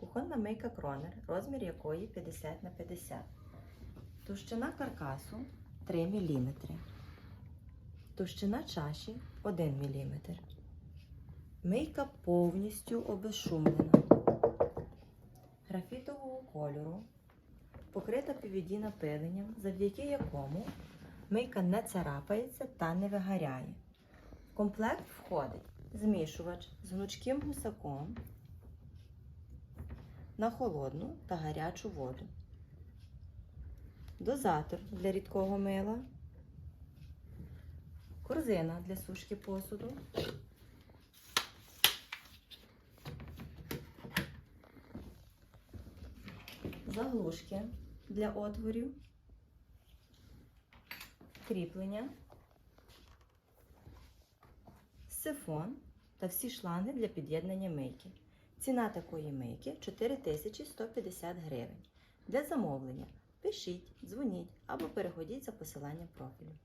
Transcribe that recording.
Кухонна мийка Кронер, розмір якої 50 на 50. Товщина каркасу 3 мм. Товщина чаші 1 мм. Мийка повністю обезшумлена. Графітового кольору, покрита PVD напиленням, завдяки якому мийка не царапається та не вигоряє. В комплект входить змішувач з гнучким гусаком на холодну та гарячу воду, дозатор для рідкого мила, корзина для сушки посуду, заглушки для отворів, кріплення, сифон та всі шланги для під'єднання мийки. Ціна такої мийки 4150 гривень. Для замовлення пишіть, дзвоніть або переходіть за посиланням профілю.